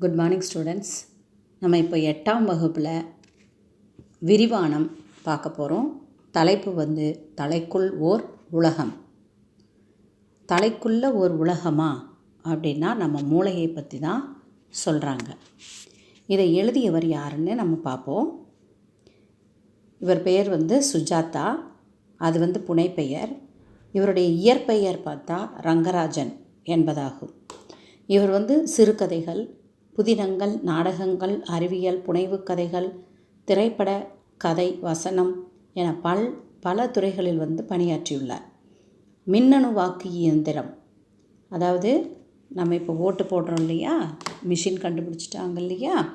Good morning students நம்ம இப்போ எட்டாம் வகுப்பில் விரிவானம் பார்க்க போகிறோம் தலைப்பு வந்து தலைக்குள் ஓர் உலகம். தலைக்குள்ள ஓர் உலகமா? அப்படின்னா நம்ம மூளையை பற்றி தான் சொல்கிறாங்க இதை எழுதியவர் யாருன்னு நம்ம பார்ப்போம். இவர் பெயர் வந்து சுஜாதா. அது வந்து புனைப்பெயர் இவருடைய இயற்பெயர் பார்த்தா ரங்கராஜன் என்பதாகும். இவர் வந்து சிறுகதைகள் புதினங்கள் நாடகங்கள் அறிவியல் புனைவு கதைகள் திரைப்பட கதை வசனம் என பல் பல துறைகளில் வந்து பணியாற்றியுள்ளார். மின்னணு வாக்கு இயந்திரம். அதாவது நம்ம இப்போ ஓட்டு போடுறோம் இல்லையா? மிஷின் கண்டுபிடிச்சிட்டாங்க இல்லையா?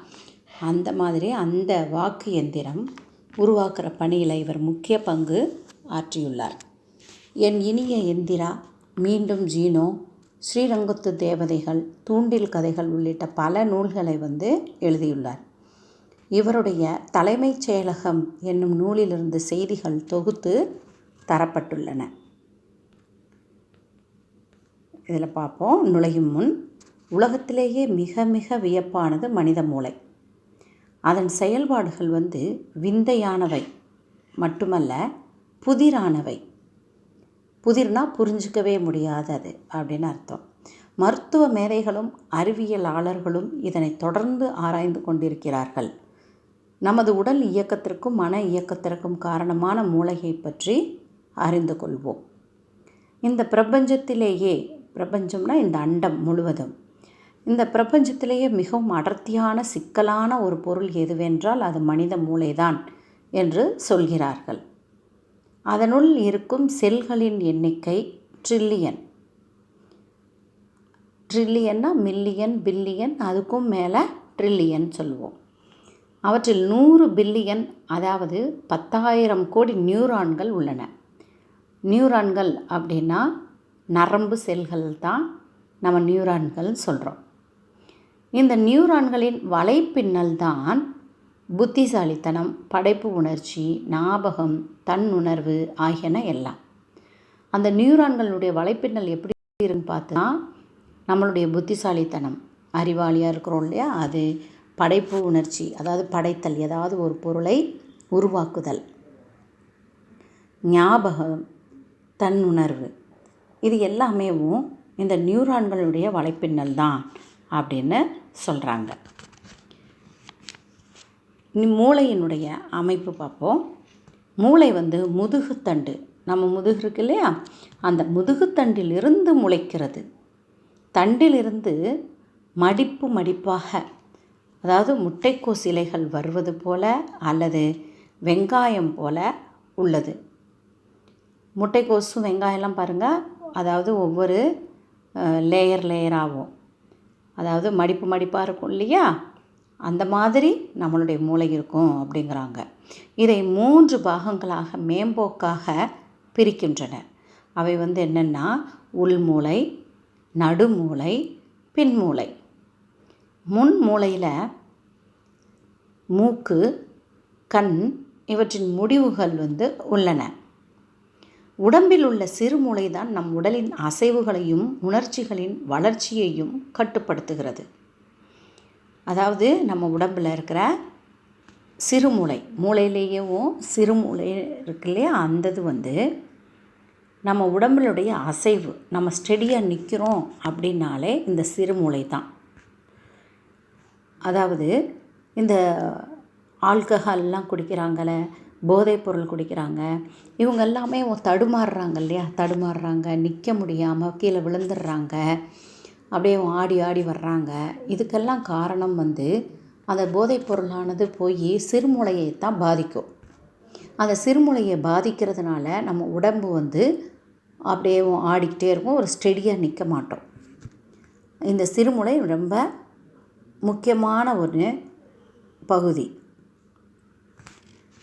அந்த மாதிரி அந்த வாக்கு எந்திரம் உருவாக்குற பணியில் இவர் முக்கிய பங்கு ஆற்றியுள்ளார். என் இனிய எந்திரா மீண்டும் ஜீனோ ஸ்ரீரங்கத்து தேவதைகள் தூண்டில் கதைகள் உள்ளிட்ட பல நூல்களை வந்து எழுதியுள்ளார். இவருடைய தலைமைச் செயலகம் என்னும் நூலிலிருந்து செய்திகள் தொகுத்து தரப்பட்டுள்ளன. இதில் பார்ப்போம். நுழையும் முன் உலகத்திலேயே மிக மிக வியப்பானது மனித மூளை. அதன் செயல்பாடுகள் வந்து விந்தையானவை மட்டுமல்ல புதிரானவை. புதிர்னா புரிஞ்சிக்கவே முடியாதது அப்படின்னு அர்த்தம். மருத்துவ மேதைகளும் அறிவியலாளர்களும் இதனை தொடர்ந்து ஆராய்ந்து கொண்டிருக்கிறார்கள். நமது உடல் இயக்கத்திற்கும் மன இயக்கத்திற்கும் காரணமான மூளையை பற்றி அறிந்து கொள்வோம். இந்த பிரபஞ்சத்திலேயே பிரபஞ்சம்னா இந்த அண்டம் முழுவதும். இந்த பிரபஞ்சத்திலேயே மிகவும் அடர்த்தியான சிக்கலான ஒரு பொருள் எதுவென்றால் அது மனித மூளைதான் என்று சொல்கிறார்கள். அதனுள் இருக்கும் செல்களின் எண்ணிக்கை ட்ரில்லியன் ட்ரில்லியன்னா மில்லியன் பில்லியன் அதுக்கும் மேலே ட்ரில்லியன் சொல்லுவோம். அவற்றில் நூறு பில்லியன் அதாவது பத்தாயிரம் கோடி நியூரான்கள் உள்ளன. நியூரான்கள் அப்படின்னா நரம்பு செல்கள் தான் நம்ம நியூரான்கள் சொல்கிறோம் இந்த நியூரான்களின் வலைப்பின்னல் தான் புத்திசாலித்தனம் படைப்பு உணர்ச்சி ஞாபகம் தன்னுணர்வு ஆகியன எல்லாம். அந்த நியூரான்களுடைய வலைப்பின்னல் எப்படி இருக்குன்னு பார்த்தா நம்மளுடைய புத்திசாலித்தனம். அறிவாளியாக இருக்கிறோம் இல்லையா? அது படைப்பு உணர்ச்சி அதாவது படைத்தல் ஏதாவது ஒரு பொருளை உருவாக்குதல். ஞாபகம் தன்னுணர்வு. இது எல்லாமேவும் இந்த நியூரான்களுடைய வலைப்பின்னல் தான் அப்படின்னு சொல்கிறாங்க மூளையினுடைய அமைப்பு பார்ப்போம். மூளை வந்து முதுகுத்தண்டு நம்ம முதுகு இருக்கு இல்லையா? அந்த முதுகுத்தண்டிலிருந்து முளைக்கிறது. தண்டிலிருந்து மடிப்பு மடிப்பாக அதாவது முட்டைக்கோஸ் இலைகள் வருவது போல அல்லது வெங்காயம் போல உள்ளது. முட்டைக்கோஸும் வெங்காயம்லாம் பாருங்கள் அதாவது ஒவ்வொரு லேயர் லேயராகும் அதாவது மடிப்பு மடிப்பாக இருக்கும் இல்லையா? அந்த மாதிரி நம்மளுடைய மூளை இருக்கும் அப்படிங்கிறாங்க. இதை மூன்று பாகங்களாக மேம்போக்காக பிரிக்கின்றன. அவை வந்து என்னென்னா உள்மூளை நடுமூளை பின்மூளை முன் மூளையில் மூக்கு கண் இவற்றின் முடிவுகள் வந்து உள்ளன. உடம்பில் உள்ள சிறுமூளை தான் நம் உடலின் அசைவுகளையும் உணர்ச்சிகளின் வளர்ச்சியையும் கட்டுப்படுத்துகிறது. அதாவது நம்ம உடம்பில் இருக்கிற சிறுமூளை மூளையிலேயும் சிறுமூளை இருக்கு இல்லையா? அந்தது வந்து நம்ம உடம்புடைய அசைவு நம்ம ஸ்டெடியாக நிற்கிறோம் அப்படின்னாலே இந்த சிறுமூளை தான். அதாவது இந்த ஆல்கஹால்லாம் குடிக்கிறாங்கள போதைப் பொருள் குடிக்கிறாங்க இவங்க எல்லாமே தடுமாறுறாங்க இல்லையா? தடுமாறுறாங்க நிற்க முடியாமல் கீழே விழுந்துடுறாங்க. அப்படியே ஆடி ஆடி வர்றாங்க. இதுக்கெல்லாம் காரணம் வந்து அந்த போதைப் பொருளானது போய் சிறுமூளையை தான் பாதிக்கும். அந்த சிறுமூளையை பாதிக்கிறதுனால நம்ம உடம்பு வந்து அப்படியே ஆடிக்கிட்டே இருக்கும். ஒரு ஸ்டெடியாக நிற்க மாட்டோம். இந்த சிறுமுளை ரொம்ப முக்கியமான ஒரு பகுதி.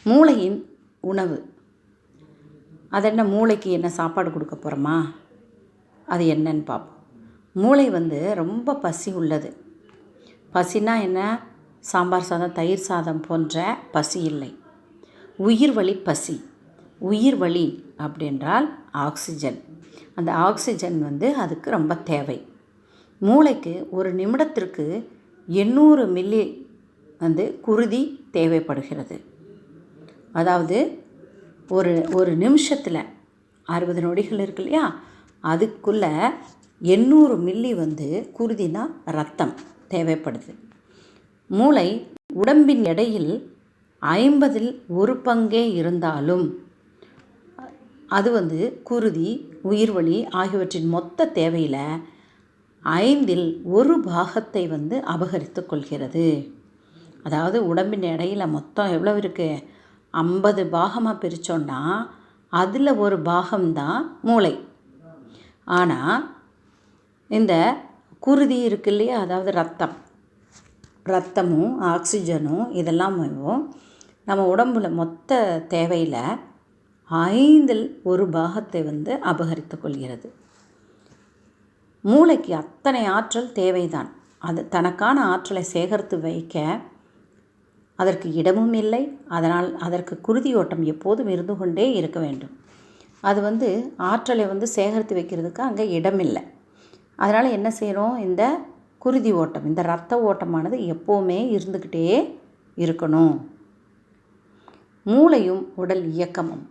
மூளையின் உணவு. அது என்ன மூளைக்கு என்ன சாப்பாடு கொடுக்க போகிறோமா அது என்னன்னு பார்ப்போம். மூளை வந்து ரொம்ப பசி உள்ளது. பசினா என்ன? சாம்பார் சாதம் தயிர் சாதம் போன்ற பசி இல்லை. உயிர் வழி பசி. உயிர் வழி அப்படின்றால் ஆக்சிஜன். அந்த ஆக்சிஜன் வந்து அதுக்கு ரொம்ப தேவை. மூளைக்கு ஒரு நிமிடத்திற்கு எண்ணூறு மில்லி வந்து குருதி தேவைப்படுகிறது. அதாவது ஒரு ஒரு நிமிஷத்தில் அறுபது நொடிகள் இருக்கு இல்லையா? அதுக்குள்ளே எண்ணூறு மில்லி வந்து குருதினா ரத்தம் தேவைப்படுது. மூளை உடம்பின் எடையில் ஐம்பதில் ஒரு பங்கே இருந்தாலும் அது வந்து குருதி உயிர்வலி ஆகியவற்றின் மொத்த தேவையில் ஐந்தில் ஒரு பாகத்தை வந்து அபகரித்து கொள்கிறது. அதாவது உடம்பின் எடையில் மொத்தம் எவ்வளோ இருக்குது ஐம்பது பாகமாக பிரித்தோன்னா அதில் ஒரு பாகம்தான் மூளை. ஆனால் இந்த குருதி இருக்கு இல்லையா? அதாவது ரத்தம். ரத்தமும் ஆக்சிஜனும் இதெல்லாமே நம்ம உடம்புல மொத்த தேவையில் ஐந்தில் ஒரு பாகத்தை வந்து அபகரித்து கொள்கிறது. மூளைக்கு அத்தனை ஆற்றல் தேவைதான். அது தனக்கான ஆற்றலை சேகரித்து வைக்க அதற்கு இடமும் இல்லை. அதனால் அதற்கு குருதி ஓட்டம் எப்போதும் இருந்து கொண்டே இருக்க வேண்டும். அது வந்து ஆற்றலை வந்து சேகரித்து வைக்கிறதுக்கு அங்கே இடமில்லை. அதனால் என்ன செய்கிறோம் இந்த குருதி ஓட்டம் இந்த ரத்த ஓட்டமானது எப்போவுமே இருந்துக்கிட்டே இருக்கணும். மூளையும் உடல் இயக்கமும்.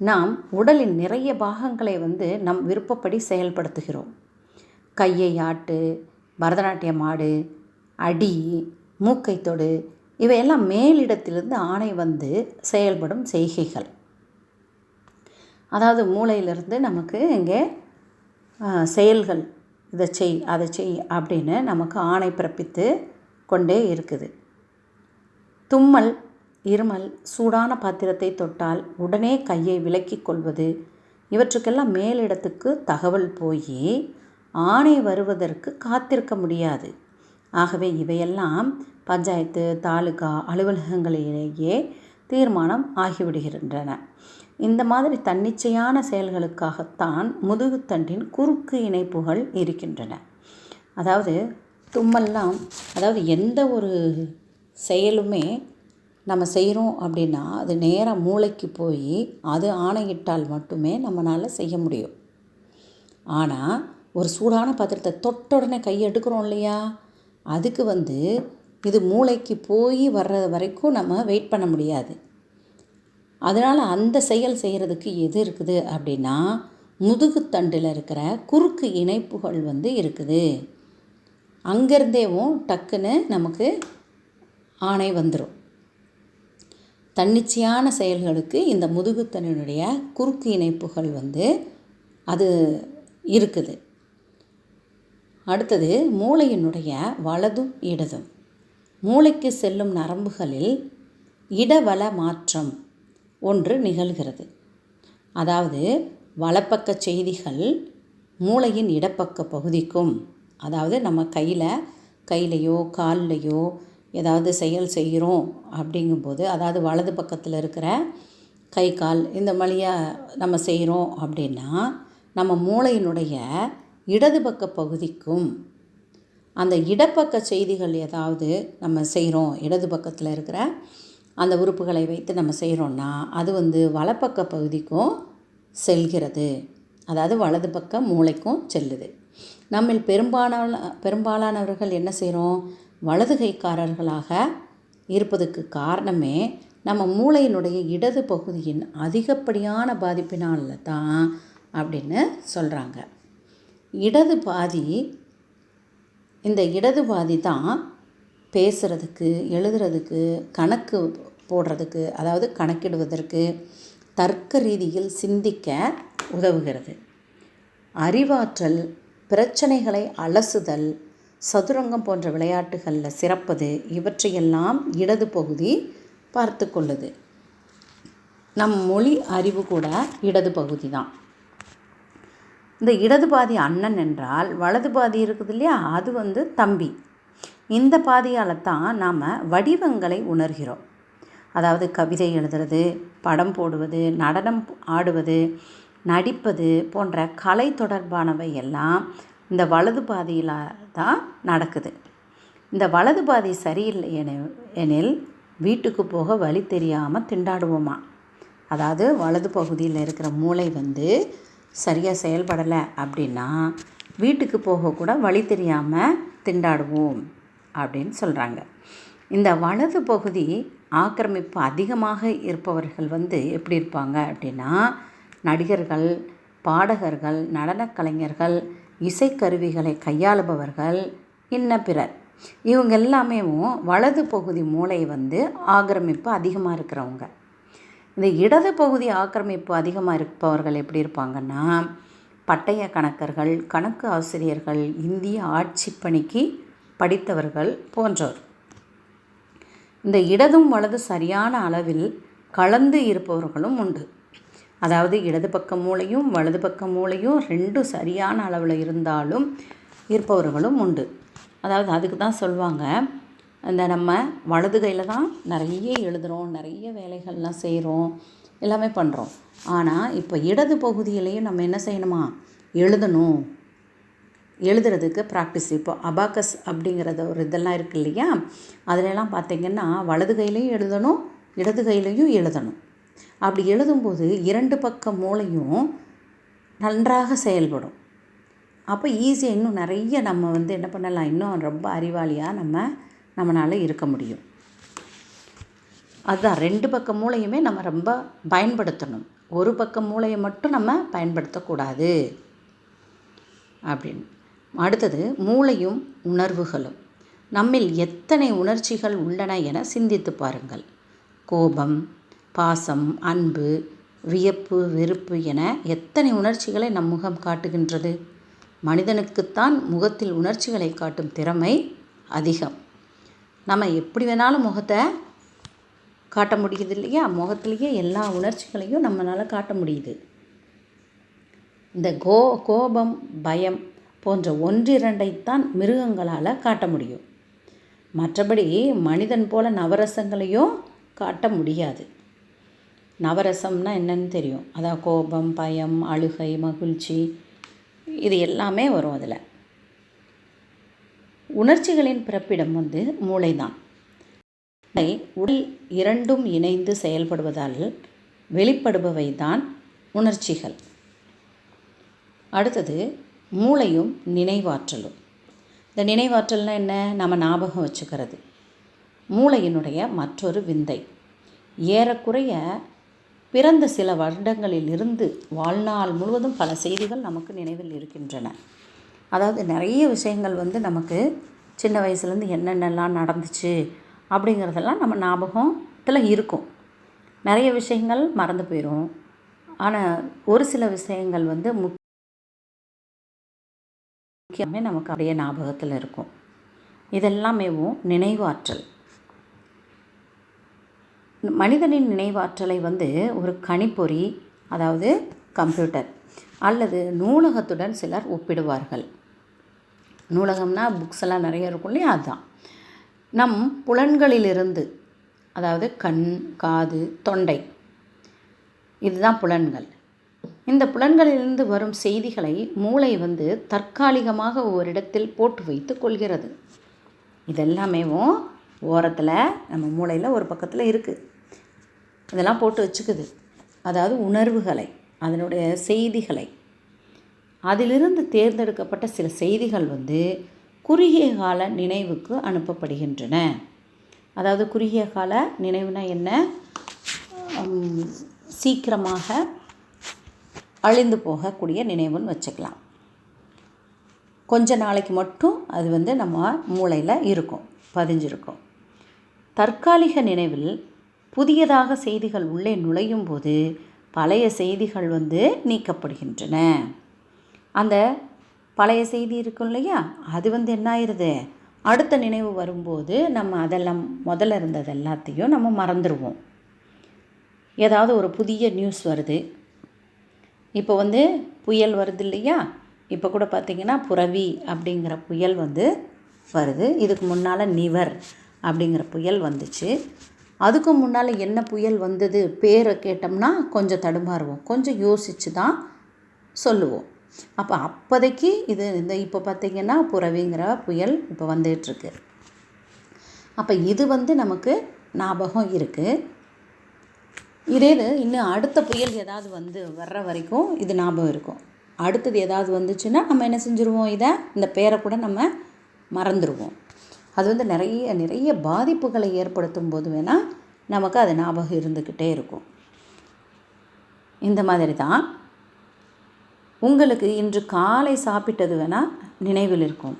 நாம் உடலின் நிறைய பாகங்களை வந்து நம் விருப்பப்படி செயல்படுத்துகிறோம். கையை ஆட்டு பரதநாட்டியம் ஆடு அடி மூக்கை தொடு இவையெல்லாம் மேலிடத்திலிருந்து ஆணை வந்து செயல்படும் செய்கைகள். அதாவது மூளையிலிருந்து நமக்கு இங்கே செயல்கள் இதை செய் அதை செய் அப்படின்னு நமக்கு ஆணை பிறப்பித்து கொண்டே இருக்குது. தும்மல் இருமல் சூடான பாத்திரத்தை தொட்டால் உடனே கையை விலக்கிக் கொள்வது இவற்றுக்கெல்லாம் மேலிடத்துக்கு தகவல் போய் ஆணை வருவதற்கு காத்திருக்க முடியாது. ஆகவே இவையெல்லாம் பஞ்சாயத்து தாலுகா அலுவலகங்களிலேயே தீர்மானம் ஆகிவிடுகின்றன. இந்த மாதிரி தன்னிச்சையான செயல்களுக்காகத்தான் முதுகுத்தண்டின் குறுக்கு இணைப்புகள் இருக்கின்றன. அதாவது தும்மெல்லாம் அதாவது எந்த ஒரு செயலுமே நம்ம செய்கிறோம் அப்படின்னா அது நேராக மூளைக்கு போய் அது ஆணையிட்டால் மட்டுமே நம்மளால் செய்ய முடியும். ஆனால் ஒரு சூடான பாத்திரத்தை தொட்ட உடனே கை எடுக்கிறோம் இல்லையா? அதுக்கு வந்து இது மூளைக்கு போய் வர்ற வரைக்கும் நம்ம வெயிட் பண்ண முடியாது. அதனால் அந்த செயல் செய்கிறதுக்கு எது இருக்குது அப்படின்னா முதுகுத்தண்டில் இருக்கிற குறுக்கு இணைப்புகள் வந்து இருக்குது. அங்கேருந்தேவும் டக்குன்னு நமக்கு ஆணை வந்துடும் தன்னிச்சையான செயல்களுக்கு இந்த முதுகுத்தண்டினுடைய குறுக்கு இணைப்புகள் வந்து அது இருக்குது. அடுத்தது மூளையினுடைய வலதும் இடதும். மூளைக்கு செல்லும் நரம்புகளில் இடவள மாற்றம். ஒன்று நிகழ்கிறது. அதாவது வலப்பக்க செய்திகள் மூளையின் இடப்பக்க பகுதிக்கும் அதாவது நம்ம கையில் கையிலையோ கால்லையோ ஏதாவது செயல் செய்கிறோம் அப்படிங்கும்போது அதாவது வலது பக்கத்தில் இருக்கிற கை கால் இந்த வழியாக நம்ம செய்கிறோம் அப்படின்னா நம்ம மூளையினுடைய இடது பக்க பகுதிக்கும் அந்த இடப்பக்க செய்திகள் ஏதாவது நம்ம செய்கிறோம் இடது பக்கத்தில் இருக்கிற அந்த உறுப்புகளை வைத்து நம்ம செய்கிறோன்னா அது வந்து வலப்பக்க பகுதிக்கும் செல்கிறது. அதாவது வலது பக்கம் மூளைக்கும் செல்லுது. நம்மில் பெரும்பாலான பெரும்பாலானவர்கள் என்ன செய்கிறோம்? வலது கைக்காரர்களாக இருப்பதுக்கு காரணமே நம்ம மூளையினுடைய இடது பகுதியின் அதிகப்படியான பாதிப்பினால் தான் அப்படின்னு சொல்கிறாங்க இடது பாதி இந்த இடது பாதி தான் பேசுகிறதுக்கு எழுதுறதுக்கு கணக்கு போடுறதுக்கு அதாவது கணக்கிடுவதற்கு தர்க்க ரீதியில் சிந்திக்க உதவுகிறது. அறிவாற்றல் பிரச்சனைகளை அலசுதல் சதுரங்கம் போன்ற விளையாட்டுகளில் சிறப்பது இவற்றையெல்லாம் இடது பகுதி பார்த்து கொள்ளுது. நம் மொழி அறிவு கூட இடது பகுதி தான். இந்த இடது பாதி அண்ணன் என்றால் வலது பாதி இருக்குது இல்லையா? அது வந்து தம்பி. இந்த பாதியால் தான் நாம் வடிவங்களை உணர்கிறோம். அதாவது கவிதை எழுதுறது படம் போடுவது நடனம் ஆடுவது நடிப்பது போன்ற கலை தொடர்பானவை எல்லாம் இந்த வலது பாதியில் தான் நடக்குது. இந்த வலது பாதி சரியில்லை என எனில் வீட்டுக்கு போக வழி தெரியாமல் திண்டாடுவோமா? அதாவது வலது பகுதியில் இருக்கிற மூளை வந்து சரியாக செயல்படலை அப்படின்னா வீட்டுக்கு போகக்கூட வழி தெரியாமல் திண்டாடுவோம் அப்படின்னு சொல்கிறாங்க இந்த வலது பகுதி ஆக்கிரமிப்பு அதிகமாக இருப்பவர்கள் வந்து எப்படி இருப்பாங்க அப்படின்னா நடிகர்கள் பாடகர்கள் நடனக் கலைஞர்கள் இசைக்கருவிகளை கையாளுபவர்கள் இன்ன பிறர். இவங்க எல்லாமே வலது பகுதி மூளை வந்து ஆக்கிரமிப்பு அதிகமாக இருக்கிறவங்க. இந்த இடது பகுதி ஆக்கிரமிப்பு அதிகமாக இருப்பவர்கள் எப்படி இருப்பாங்கன்னா பட்டய கணக்கர்கள் கணக்கு ஆசிரியர்கள் இந்திய ஆட்சி பணிக்கு படித்தவர்கள் போன்றோர். இந்த இடதும் வலது சரியான அளவில் கலந்து இருப்பவர்களும் உண்டு. அதாவது இடது பக்க மூளையும் வலது பக்க மூளையும் ரெண்டும் சரியான அளவில் இருந்தாலும் இருப்பவர்களும் உண்டு. அதாவது அதுக்கு தான் சொல்லுவாங்க இந்த நம்ம வலது கையில் தான் நிறைய எழுதுகிறோம் நிறைய வேலைகள்லாம் செய்கிறோம் எல்லாமே பண்ணுறோம் ஆனால் இப்போ இடது பகுதியிலையும் நம்ம என்ன செய்யணுமா? எழுதணும். எழுதுறதுக்கு ப்ராக்டிஸ் இப்போ அபாக்கஸ் அப்படிங்கிறத ஒரு இதெல்லாம் இருக்குது இல்லையா? அதிலெல்லாம் பார்த்திங்கன்னா வலது கையிலையும் எழுதணும் இடது கையிலையும் எழுதணும். அப்படி எழுதும்போது இரண்டு பக்க மூளையும் நன்றாக செயல்படும். அப்போ ஈஸியாக இன்னும் நிறைய நம்ம வந்து என்ன பண்ணலாம்? இன்னும் ரொம்ப அறிவாளியாக நம்ம நம்மளால் இருக்க முடியும். அதுதான் ரெண்டு பக்க மூளையுமே நம்ம ரொம்ப பயன்படுத்தணும். ஒரு பக்க மூளையை மட்டும் நம்ம பயன்படுத்தக்கூடாது. அப்படின்னு. அடுத்தது மூளையும் உணர்வுகளும். நம்மில் எத்தனை உணர்ச்சிகள் உள்ளன என சிந்தித்து பாருங்கள். கோபம் பாசம் அன்பு வியப்பு வெறுப்பு என எத்தனை உணர்ச்சிகளை நம் முகம் காட்டுகின்றது? மனிதனுக்குத்தான் முகத்தில் உணர்ச்சிகளை காட்டும் திறமை அதிகம். நம்ம எப்படி வேணாலும் முகத்தை காட்ட முடியுது இல்லையா? முகத்திலேயே எல்லா உணர்ச்சிகளையும் நம்மளால் காட்ட முடியுது. இந்த கோ கோபம் பயம் போன்ற ஒன்றிரண்டைத்தான் மிருகங்களால் காட்ட முடியும். மற்றபடி மனிதன் போல நவரசங்களையும் காட்ட முடியாது. நவரசம்னா என்னன்னு தெரியும். அதான் கோபம் பயம் அழுகை மகிழ்ச்சி இது எல்லாமே வரும் அதில். உணர்ச்சிகளின் பிறப்பிடம் வந்து மூளை தான் உடல் இரண்டும் இணைந்து செயல்படுவதால் வெளிப்படுபவை தான் உணர்ச்சிகள். அடுத்தது மூளையும் நினைவாற்றலும். இந்த நினைவாற்றல்னால் என்ன? நம்ம ஞாபகம் வச்சுக்கிறது. மூளையினுடைய மற்றொரு விந்தை. ஏறக்குறைய பிறந்த சில வருடங்களிலிருந்து வாழ்நாள் முழுவதும் பல செய்திகள் நமக்கு நினைவில் இருக்கின்றன. அதாவது நிறைய விஷயங்கள் வந்து நமக்கு சின்ன வயசுலேருந்து என்னென்னலாம் நடந்துச்சு அப்படிங்கிறதெல்லாம் நம்ம ஞாபகத்தில் இருக்கும். நிறைய விஷயங்கள் மறந்து போயிடும் ஆனால் ஒரு சில விஷயங்கள் வந்து முக்கியமே நமக்கு அப்படியே ஞாபகத்தில் இருக்கும். இதெல்லாமேவும் நினைவாற்றல். மனிதனின் நினைவாற்றலை வந்து ஒரு கணிப்பொறி அதாவது கம்ப்யூட்டர் அல்லது நூலகத்துடன் சிலர் ஒப்பிடுவார்கள். நூலகம்னா புக்ஸ் எல்லாம் நிறைய இருக்கும் இல்லையா? அதுதான் நம் புலன்களிலிருந்து அதாவது கண் காது தொண்டை இதுதான் புலன்கள். இந்த புலன்களிலிருந்து வரும் செய்திகளை மூளை வந்து தற்காலிகமாக ஒரு இடத்தில் போட்டு வைத்து கொள்கிறது. இதெல்லாமேவும் ஓரத்தில் நம்ம மூளையில் ஒரு பக்கத்தில் இருக்குது இதெல்லாம் போட்டு வச்சுக்குது. அதாவது உணர்வுகளை அதனுடைய செய்திகளை. அதிலிருந்து தேர்ந்தெடுக்கப்பட்ட சில செய்திகள் வந்து குறுகிய கால நினைவுக்கு அனுப்பப்படுகின்றன. அதாவது குறுகிய கால நினைவுனா என்ன? சீக்கிரமாக அழிந்து போகக்கூடிய நினைவுன்னு வச்சுக்கலாம். கொஞ்ச நாளைக்கு மட்டும் அது வந்து நம்ம மூளையில் இருக்கும் பதிஞ்சிருக்கும். தற்காலிக நினைவில் புதியதாக செய்திகள் உள்ளே நுழையும் போது பழைய செய்திகள் வந்து நீக்கப்படுகின்றன. அந்த பழைய செய்தி இருக்கும் இல்லையா? அது வந்து என்ன ஆயிடுது அடுத்த நினைவு வரும்போது நம்ம அதெல்லாம் முதல்ல இருந்தது எல்லாத்தையும் நம்ம மறந்துடுவோம் ஏதாவது ஒரு புதிய நியூஸ் வருது இப்போ வந்து புயல் வருது இல்லையா? இப்போ கூட பார்த்திங்கன்னா புரவி அப்படிங்கிற புயல் வந்து வருது. இதுக்கு முன்னால் நிவர் அப்படிங்கிற புயல் வந்துச்சு. அதுக்கு முன்னால் என்ன புயல் வந்தது? பேரை கேட்டோம்னா கொஞ்சம் தடுமாறுவோம். கொஞ்சம் யோசித்து தான் சொல்லுவோம். அப்போ அப்போதைக்கு இது இந்த இப்போ பார்த்திங்கன்னா புறவிங்கிற புயல் இப்போ வந்துகிட்ருக்கு அப்போ இது வந்து நமக்கு ஞாபகம் இருக்குது இதே இது இன்னும் அடுத்த புயல் ஏதாவது வந்து வர்ற வரைக்கும் இது ஞாபகம் இருக்கும். அடுத்தது ஏதாவது வந்துச்சுன்னா நம்ம என்ன செஞ்சுருவோம்? இதை இந்த பேரை கூட நம்ம மறந்துடுவோம் அது வந்து நிறைய நிறைய பாதிப்புகளை ஏற்படுத்தும் போது வேணால் நமக்கு அது ஞாபகம் இருந்துக்கிட்டே இருக்கும். இந்த மாதிரி தான் உங்களுக்கு இன்று காலை சாப்பிட்டது வேணால் நினைவில் இருக்கும்.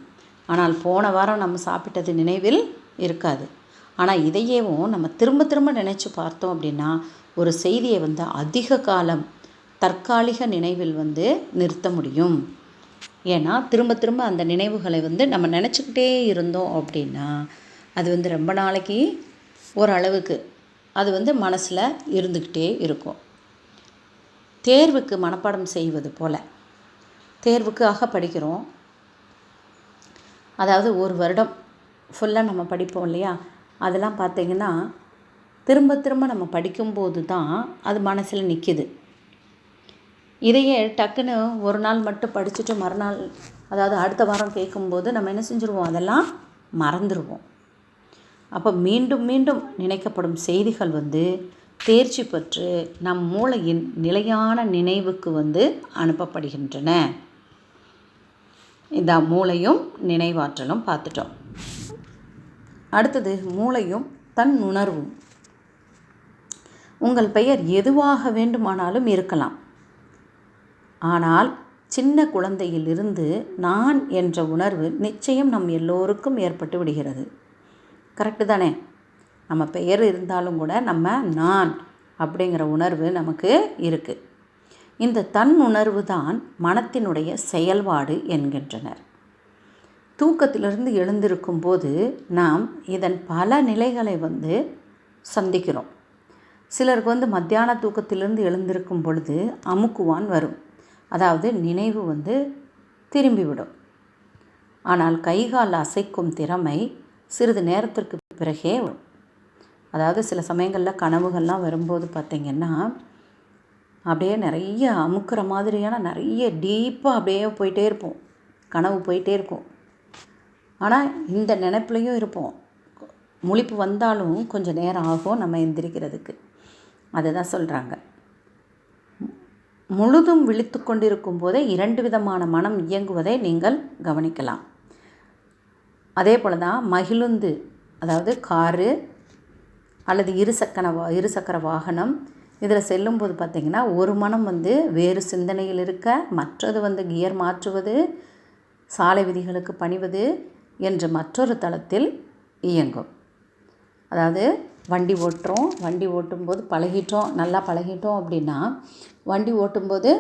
ஆனால் போன வாரம் நம்ம சாப்பிட்டது நினைவில் இருக்காது. ஆனால் இதையேவும் நம்ம திரும்ப திரும்ப நினச்சி பார்த்தோம் அப்படின்னா ஒரு செய்தியை வந்து அதிக காலம் தற்காலிக நினைவில் வந்து நிறுத்த முடியும். ஏன்னா திரும்ப திரும்ப அந்த நினைவுகளை வந்து நம்ம நினச்சிக்கிட்டே இருந்தோம் அப்படின்னா அது வந்து ரொம்ப நாளைக்கு ஓரளவுக்கு அது வந்து மனசில் இருந்துக்கிட்டே இருக்கும். தேர்வுக்கு மனப்பாடம் செய்வது போல். தேர்வுக்காக படிக்கிறோம். அதாவது ஒரு வருடம் ஃபுல்லாக நம்ம படிப்போம் இல்லையா? அதெல்லாம் பார்த்திங்கன்னா திரும்ப திரும்ப நம்ம படிக்கும்போது தான் அது மனசில் நிற்கிது இதையே டக்குன்னு ஒரு நாள் மட்டும் படிச்சுட்டு மறுநாள் அதாவது அடுத்த வாரம் கேட்கும்போது நம்ம என்ன செஞ்சுருவோம்? அதெல்லாம் மறந்துடுவோம் அப்போ மீண்டும் மீண்டும் நினைக்கப்படும் செய்திகள் வந்து தேர்ச்சி பெற்று நம் மூளையின் நிலையான நினைவுக்கு வந்து அனுப்பப்படுகின்றன. இந்த மூளையும் நினைவாற்றலும் பார்த்துட்டோம். அடுத்தது மூளையும் தன் உணர்வும். உங்கள் பெயர் எதுவாக வேண்டுமானாலும் இருக்கலாம். ஆனால் சின்ன குழந்தையிலிருந்து நான் என்ற உணர்வு நிச்சயம் நம் எல்லோருக்கும் ஏற்பட்டு விடுகிறது. கரெக்டு தானே? நம்ம பெயர் இருந்தாலும் கூட நம்ம நான் அப்படிங்கிற உணர்வு நமக்கு இருக்குது இந்த தன் உணர்வு தான் மனத்தினுடைய செயல்பாடு என்கின்றனர். தூக்கத்திலிருந்து எழுந்திருக்கும் போது நாம் இதன் பல நிலைகளை வந்து சந்திக்கிறோம். சிலருக்கு வந்து மத்தியான தூக்கத்திலிருந்து எழுந்திருக்கும் பொழுது அமுக்குவான் வரும். அதாவது நினைவு வந்து திரும்பிவிடும். ஆனால் கைகால் அசைக்கும் திறமை சிறிது நேரத்திற்கு பிறகே வரும். அதாவது சில சமயங்களில் கனவுகள்லாம் வரும்போது பார்த்திங்கன்னா அப்படியே நிறைய அமுக்கிற மாதிரியான நிறைய டீப்பாக அப்படியே போயிட்டே இருப்போம். கனவு போயிட்டே இருக்கும். ஆனால் இந்த நினைப்புலையும் இருப்போம். முழிப்பு வந்தாலும் கொஞ்சம் நேரம் ஆகும் நம்ம எந்திரிக்கிறதுக்கு. அதுதான் சொல்கிறாங்க முழுதும் விழித்து கொண்டிருக்கும் போதே இரண்டு விதமான மனம் இயங்குவதை நீங்கள் கவனிக்கலாம். அதே போல் தான் மகிழுந்து அதாவது காரு அல்லது இருசக்கர வா இருசக்கர வாகனம் இதில் செல்லும்போது பார்த்திங்கன்னா ஒரு மனம் வந்து வேறு சிந்தனையில் இருக்க மற்றது வந்து கியர் மாற்றுவது சாலை விதிகளுக்கு பணிவது என்ற மற்றொரு தளத்தில் இயங்கும். அதாவது வண்டி ஓட்டுறோம் வண்டி ஓட்டும்போது பழகிட்டோம் நல்லா பழகிட்டோம் அப்படின்னா வண்டி ஓட்டும்போது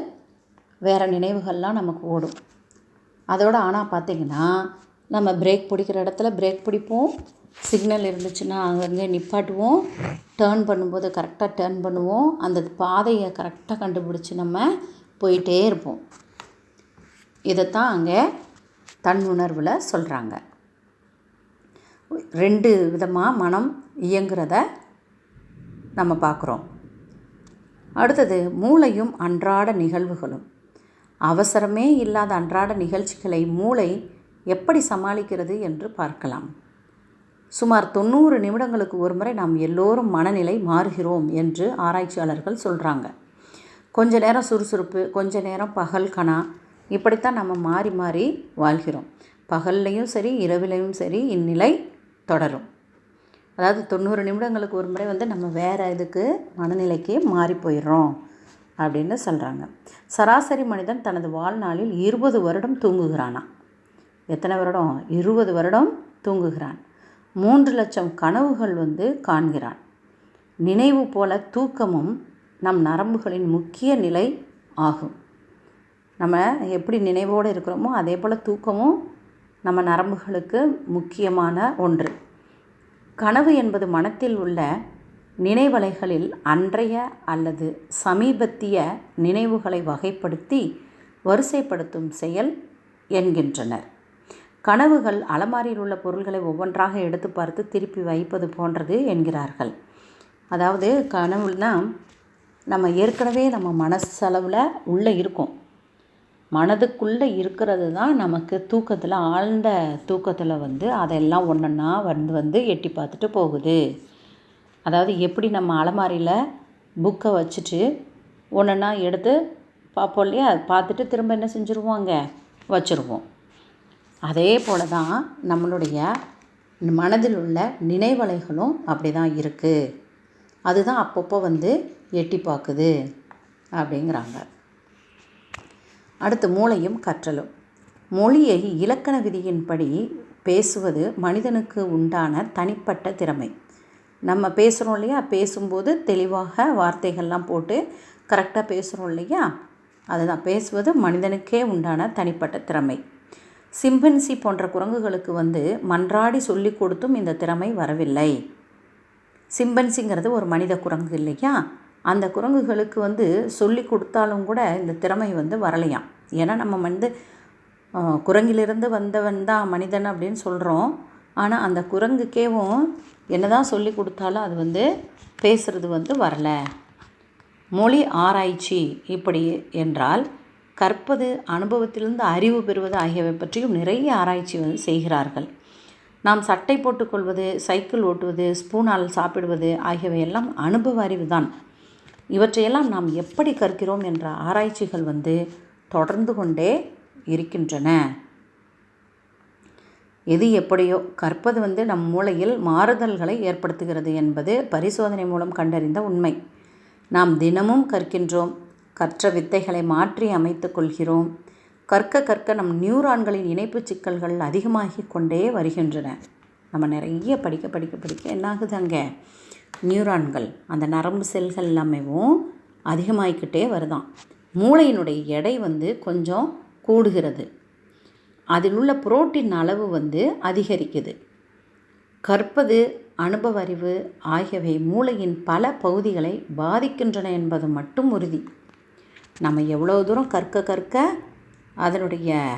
வேறு நினைவுகள்லாம் நமக்கு ஓடும். அதோடு ஆனால் பார்த்திங்கன்னா நம்ம பிரேக் பிடிக்கிற இடத்துல பிரேக் பிடிப்போம். சிக்னல் இருந்துச்சுன்னா அங்கங்கே நிப்பாட்டுவோம். டேர்ன் பண்ணும்போது கரெக்டாக டேர்ன் பண்ணுவோம். அந்த பாதையை கரெக்டாக கண்டுபிடிச்சி நம்ம போயிட்டே இருப்போம். இதைத்தான் அங்கே தன் உணர்வில் சொல்கிறாங்க ரெண்டு விதமாக மனம் இயங்குறத நம்ம பார்க்குறோம் அடுத்தது மூளையும் அன்றாட நிகழ்வுகளும். அவசரமே இல்லாத அன்றாட நிகழ்ச்சிகளை மூளை எப்படி சமாளிக்கிறது என்று பார்க்கலாம். சுமார் தொண்ணூறு நிமிடங்களுக்கு ஒரு முறை நாம் எல்லோரும் மனநிலை மாறுகிறோம் என்று ஆராய்ச்சியாளர்கள் சொல்கிறாங்க கொஞ்ச நேரம் சுறுசுறுப்பு கொஞ்ச நேரம் பகல் கணா இப்படித்தான் நம்ம மாறி மாறி வாழ்கிறோம். பகல்லையும் சரி இரவிலையும் சரி இந்நிலை தொடரும். அதாவது தொண்ணூறு நிமிடங்களுக்கு ஒரு முறை வந்து நம்ம வேறு இதுக்கு மனநிலைக்கு மாறி போயிடுறோம் அப்படின்னு சொல்கிறாங்க சராசரி மனிதன் தனது வாழ்நாளில் இருபது வருடம் தூங்குகிறானா? எத்தனை வருடம்? இருபது வருடம் தூங்குகிறான். மூன்று லட்சம் கனவுகள் வந்து காண்கிறான். நினைவு போல தூக்கமும் நம் நரம்புகளின் முக்கிய நிலை ஆகும். நம்ம எப்படி நினைவோடு இருக்கிறோமோ அதே போல் தூக்கமும் நம்ம நரம்புகளுக்கு முக்கியமான ஒன்று. கனவு என்பது மனத்தில் உள்ள நினைவலைகளில் அன்றைய அல்லது சமீபத்திய நினைவுகளை வகைப்படுத்தி வரிசைப்படுத்தும் செயல் என்கின்றனர். கனவுகள் அலமாரியில் உள்ள பொருள்களை ஒவ்வொன்றாக எடுத்து பார்த்து திருப்பி வைப்பது போன்றது என்கிறார்கள். அதாவது கனவுனா நம்ம ஏற்கனவே நம்ம மனசளவில் உள்ளே இருக்கோம். மனதுக்குள்ளே இருக்கிறது தான் நமக்கு தூக்கத்தில் ஆழ்ந்த தூக்கத்தில் வந்து அதெல்லாம் ஒன்றொன்னா வந்து வந்து எட்டி பார்த்துட்டு போகுது. அதாவது எப்படி நம்ம அலமாரியில் புக்கை வச்சுட்டு ஒன்றொன்னா எடுத்து பார்ப்போம் இல்லையா? பார்த்துட்டு திரும்ப என்ன செஞ்சுருவோங்க? வச்சுருவோம். அதே போல் தான் நம்மளுடைய மனதில் உள்ள நினைவலைகளும் அப்படி தான் இருக்குது அதுதான் அப்பப்போ வந்து எட்டி பார்க்குது அப்படிங்கிறாங்க. அடுத்து மூளையும் கற்றலும். மொழியை இலக்கண விதியின்படி பேசுவது மனிதனுக்கு உண்டான தனிப்பட்ட திறமை. நம்ம பேசுகிறோம் இல்லையா? பேசும்போது தெளிவாக வார்த்தைகள்லாம் போட்டு கரெக்டாக பேசுகிறோம் இல்லையா? அதுதான். பேசுவது மனிதனுக்கே உண்டான தனிப்பட்ட திறமை. சிம்பன்சி போன்ற குரங்குகளுக்கு வந்து மன்றாடி சொல்லி கொடுத்தும் இந்த திறமை வரவில்லை. சிம்பன்சிங்கிறது ஒரு மனித குரங்கு இல்லையா? அந்த குரங்குகளுக்கு வந்து சொல்லி கொடுத்தாலும் கூட இந்த திறமை வந்து வரலையாம். ஏன்னா நம்ம வந்து குரங்கிலிருந்து வந்தவன் தான் மனிதன் அப்படின்னு சொல்கிறோம் ஆனால் அந்த குரங்குக்கேவும் என்ன தான் சொல்லி கொடுத்தாலும் அது வந்து பேசுகிறது வந்து வரல. மொழி ஆராய்ச்சி இப்படி என்றால் கற்பது அனுபவத்திலிருந்து அறிவு பெறுவது ஆகியவை பற்றியும் நிறைய ஆராய்ச்சி வந்து செய்கிறார்கள். நாம் சட்டை போட்டுக்கொள்வது சைக்கிள் ஓட்டுவது ஸ்பூனால் சாப்பிடுவது ஆகியவையெல்லாம் அனுபவ அறிவு தான். இவற்றையெல்லாம் நாம் எப்படி கற்கிறோம் என்ற ஆராய்ச்சிகள் வந்து தொடர்ந்து கொண்டே இருக்கின்றன. எது எப்படியோ கற்பது வந்து நம் மூளையில் மாறுதல்களை ஏற்படுத்துகிறது என்பது பரிசோதனை மூலம் கண்டறிந்த உண்மை. நாம் தினமும் கற்கின்றோம் கற்ற வித்தைகளை மாற்றி அமைத்து கொள்கிறோம் கற்க கற்க நம் நியூரான்களின் இணைப்பு சிக்கல்கள் அதிகமாகி கொண்டே வருகின்றன. நம்ம நிறைய படிக்க படிக்க படிக்க என்னாகுது அங்கே? நியூரான்கள் அந்த நரம்பு செல்கள் எல்லாமேவும் அதிகமாகிக்கிட்டே வருதான். மூளையினுடைய எடை வந்து கொஞ்சம் கூடுகிறது. அதில் உள்ள புரோட்டீன் அளவு வந்து அதிகரிக்குது. கற்பது அனுபவ அறிவு ஆகியவை மூளையின் பல பகுதிகளை பாதிக்கின்றன என்பது மட்டும் உறுதி. நம்ம எவ்வளோ தூரம் கற்க கற்க அதனுடைய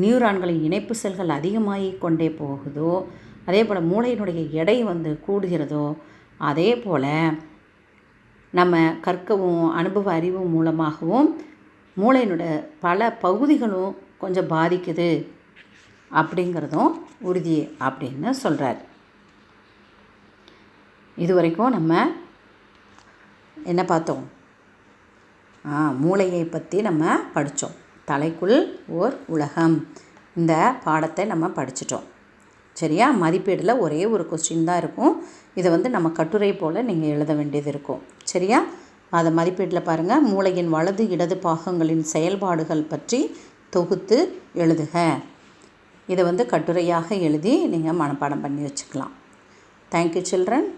நியூரான்களின் இணைப்பு செல்கள் அதிகமாகி கொண்டே போகுதோ அதே போல் மூளையினுடைய எடை வந்து கூடுகிறதோ அதே போல் நம்ம கற்கவும் அனுபவ அறிவு மூலமாகவும் மூளையினோட பல பகுதிகளும் கொஞ்சம் பாதிக்குது அப்படிங்கிறதும் உறுதி அப்படின்னு சொல்கிறார் இது வரைக்கும் நம்ம என்ன பார்த்தோம்? மூளையை பற்றி நம்ம படித்தோம் தலைக்குள் ஓர் உலகம். இந்த பாடத்தை நம்ம படிச்சிட்டோம். சரியா? மதிப்பீடில் ஒரே ஒரு கொஸ்டின் தான் இருக்கும். இதை வந்து நம்ம கட்டுரை போல் நீங்கள் எழுத வேண்டியது இருக்கும். சரியா? அதை மதிப்பீட்டில் பாருங்கள் மூளையின் வலது இடது பாகங்களின் செயல்பாடுகள் பற்றி தொகுத்து எழுதுக. இதை வந்து கட்டுரையாக எழுதி நீங்கள் மனப்பாடம் பண்ணி வச்சுக்கலாம். Thank you children